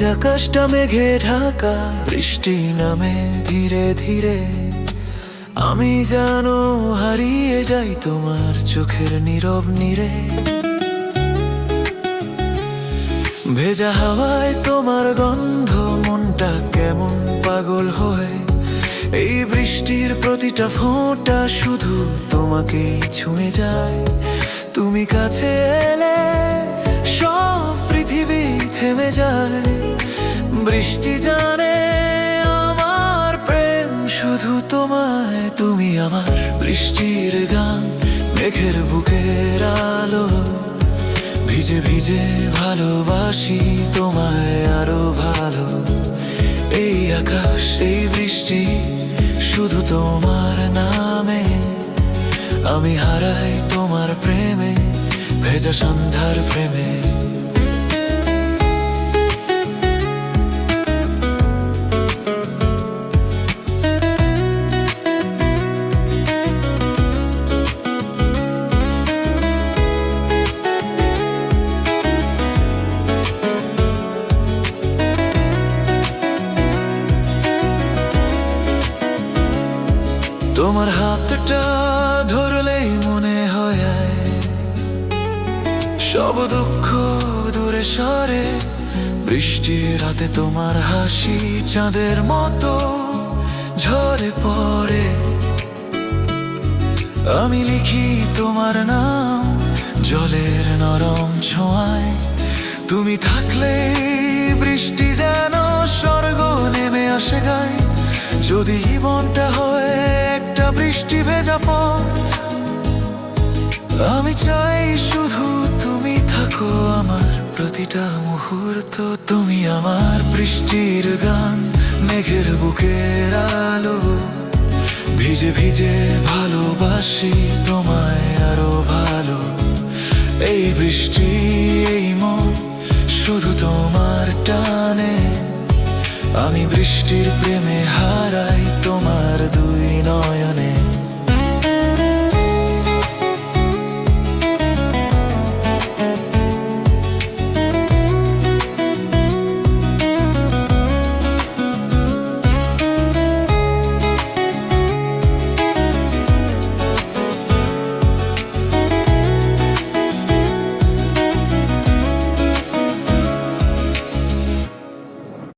আকাশটা মেঘে ঢাকা, বৃষ্টি নামে ধীরে ধীরে। আমি জানো হারিয়ে যাই তোমার চোখের নীরব নীরে। ভেজা হাওয়ায় তোমার গন্ধ, মনটা কেমন পাগল হয়। এই বৃষ্টির প্রতিটা ফোঁটা শুধু তোমাকেই ছুঁয়ে যায়। তুমি কাছে এলে সব পৃথিবী থেমে যায়। বৃষ্টি জানে আমার প্রেম, শুধু তোমায়, তুমি আমার বৃষ্টির গান, মেঘের বুকের আলো। ভিজে ভিজে ভালোবাসি তোমায় আরও ভালো। এই আকাশ, এই বৃষ্টি শুধু তোমার নামে। আমি হারাই তোমার প্রেমে, ভেজা সন্ধ্যার প্রেমে। তোমার হাতটা ধরলেই মনে হয় সব দুঃখ দূরে সরে। বৃষ্টির রাতে তোমার হাসি চাঁদের মতো ঝরে পড়ে। আমি লিখি তোমার নাম জলের নরম ছোঁয়ায়। তুমি থাকলে বৃষ্টি যেন বৃষ্টি ভেজা পথ। আমি চাই শুধু তুমি থাকো আমার প্রতিটা মুহূর্ত। তুমি আমার বৃষ্টির গান, মেঘের বুকের আলো। ভিজে ভিজে ভালোবাসি তোমায় আরও ভালো। এই বৃষ্টি, এই মন, শুধু তোমার টানে। আমি বৃষ্টির প্রেমে হারাই তোমার দুই নয়নে।